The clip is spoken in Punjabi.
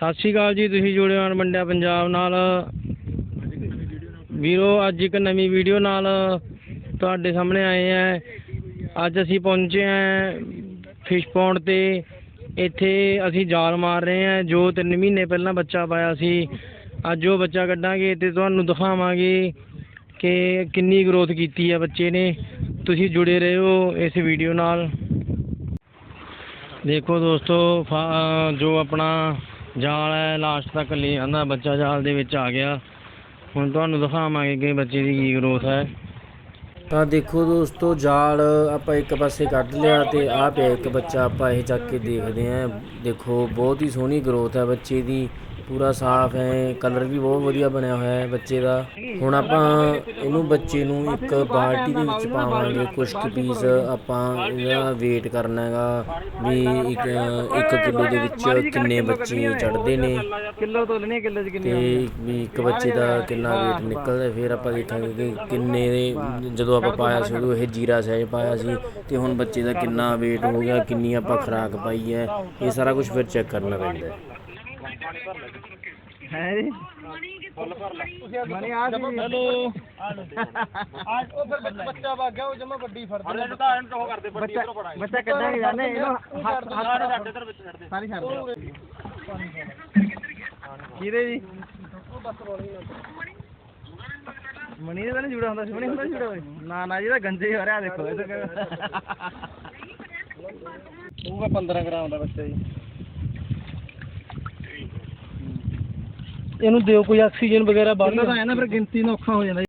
ਸਤਿ ਸ਼੍ਰੀ ਅਕਾਲ ਜੀ, ਤੁਸੀਂ ਜੁੜੇ ਹੋ ਮੰਡਿਆ ਪੰਜਾਬ ਨਾਲ। ਵੀਰੋ, ਅੱਜ ਇੱਕ ਨਵੀਂ ਵੀਡੀਓ ਨਾਲ ਤੁਹਾਡੇ ਸਾਹਮਣੇ ਆਏ ਆ। ਅੱਜ ਅਸੀਂ ਪਹੁੰਚੇ ਆ ਫਿਸ਼ ਪੌਂਡ ਤੇ। ਇੱਥੇ ਅਸੀਂ ਜਾਲ ਮਾਰ ਰਹੇ ਆ, ਜੋ 3 ਮਹੀਨੇ ਪਹਿਲਾਂ ਬੱਚਾ ਪਾਇਆ ਸੀ। ਅੱਜ ਉਹ ਬੱਚਾ ਕੱਢਾਂਗੇ ਤੇ ਤੁਹਾਨੂੰ ਦਿਖਾਵਾਂਗੇ ਕਿ ਕਿੰਨੀ ਗਰੋਥ ਕੀਤੀ ਹੈ ਬੱਚੇ ਨੇ। ਤੁਸੀਂ ਜੁੜੇ ਰਹੋ ਇਸ ਵੀਡੀਓ ਨਾਲ। ਦੇਖੋ ਦੋਸਤੋ, ਫਾ- ਜੋ ਆਪਣਾ ਜਾਲ ਹੈ ਲਾਸਟ ਤੱਕ ਲੈ ਆਂਦਾ, ਬੱਚਾ ਜਾਲ ਦੇ ਵਿੱਚ ਆ ਗਿਆ। ਹੁਣ ਤੁਹਾਨੂੰ ਦਿਖਾਵਾਂਗੇ ਕਿ ਬੱਚੇ ਦੀ ਕੀ ਗਰੋਥ ਹੈ। ਤਾਂ ਦੇਖੋ ਦੋਸਤੋ, ਜਾਲ ਆਪਾਂ ਇੱਕ ਪਾਸੇ ਕੱਢ ਲਿਆ ਤੇ ਆ ਪਿਆ ਇੱਕ ਬੱਚਾ, ਆਪਾਂ ਇਹ ਚੱਕ ਕੇ ਦੇਖਦੇ ਆਂ ਦੇਖੋ, ਬਹੁਤ ਹੀ ਸੋਹਣੀ ਗਰੋਥ ਹੈ ਬੱਚੇ ਦੀ। ਪੂਰਾ ਸਾਫ਼ ਹੈ ਕਲਰ ਵੀ ਬਹੁਤ ਵਧੀਆ ਬਣਿਆ ਹੋਇਆ ਹੈ ਬੱਚੇ ਦਾ। ਹੁਣ ਆਪਾਂ ਇਹਨੂੰ ਬੱਚੇ ਨੂੰ ਇੱਕ ਬਾਲਟੀ ਦੇ ਵਿੱਚ ਪਾਵਾਂਗੇ ਕੁਝ ਕੁ ਪੀਸ ਆਪਾਂ ਇਹਦਾ ਵੇਟ ਕਰਨਾ ਹੈਗਾ ਵੀ ਇੱਕ 1 ਕਿਲੋ ਦੇ ਵਿੱਚ ਕਿੰਨੇ ਬੱਚੇ ਚੜਦੇ ਨੇ। ਕਿਲੋ ਤੋਲਣੇ ਕਿਲੋ ਚ ਤੇ ਵੀ ਇੱਕ ਬੱਚੇ ਦਾ ਕਿੰਨਾ weight ਨਿਕਲਦਾ ਫਿਰ ਆਪਾਂ ਦੇਖਾਂਗੇ ਕਿ ਕਿੰਨੇ ਦੇ ਜਦੋਂ ਆਪਾਂ ਪਾਇਆ ਸੀ ਉਦੋਂ ਇਹ ਜੀਰਾ ਸਾਈਜ਼ ਪਾਇਆ ਸੀ ਤੇ ਹੁਣ ਬੱਚੇ ਦਾ ਕਿੰਨਾ weight ਹੋ ਗਿਆ ਕਿੰਨੀ ਆਪਾਂ ਖੁਰਾਕ ਪਾਈ ਹੈ ਇਹ ਸਾਰਾ ਕੁਝ ਫਿਰ ਚੈੱਕ ਕਰਨਾ ਪੈਂਦਾ ਹੈ। ਹੈ? ਜੀ ਮਣੀ ਆ ਜੀ। ਹੈਲੋ। ਅੱਜ ਉਹ ਫਿਰ ਬੱਚ- ਬੱਚਾ ਵਗ ਗਿਆ ਉਹ ਜਮਾ ਵੱਡੀ ਫੜਦਾ। ਅਰੇ ਤਾਂ ਐਂਡ ਉਹ ਕਰਦੇ ਵੱਡੀ ਬੱਚਾ ਬੱਚਾ ਕੱਢਾਂਗੇ ਜਾਨੇ ਇਹਨੂੰ ਹੱਥ ਹੱਥ ਛੱਡ ਇਧਰ ਵਿੱਚ ਛੱਡ ਦੇ। ਸਾਰੀ ਛੱਡ ਦਿਓ ਕਿਹਦੇ ਜੀ? ਮਣੀ ਦੇ ਤਾਂ ਨਹੀਂ ਜੁੜਾ ਹੁੰਦਾ ਸੀ। ਮਣੀ ਹੁੰਦਾ ਸੀ ਜੁੜਾ ਹੋਏ ਨਾ ਨਾ ਜੀ ਤਾਂ ਗੰਜੇ ਹੋ ਰਿਹਾ ਦੇਖੋ ਇਹ ਤਾਂ ਹੋਊਗਾ 15 ਗ੍ਰਾਮ ਦਾ ਬੱਚਾ ਜੀ। ਇਹਨੂੰ ਦਿਓ ਕੋਈ ਆਕਸੀਜਨ ਵਗੈਰਾ ਬਾਹਰ ਤਾਂ ਹੈ ਨਾ ਫਿਰ ਗਿਣਤੀ ਨੂੰ ਔਖਾ ਹੋ ਜਾਂਦਾ।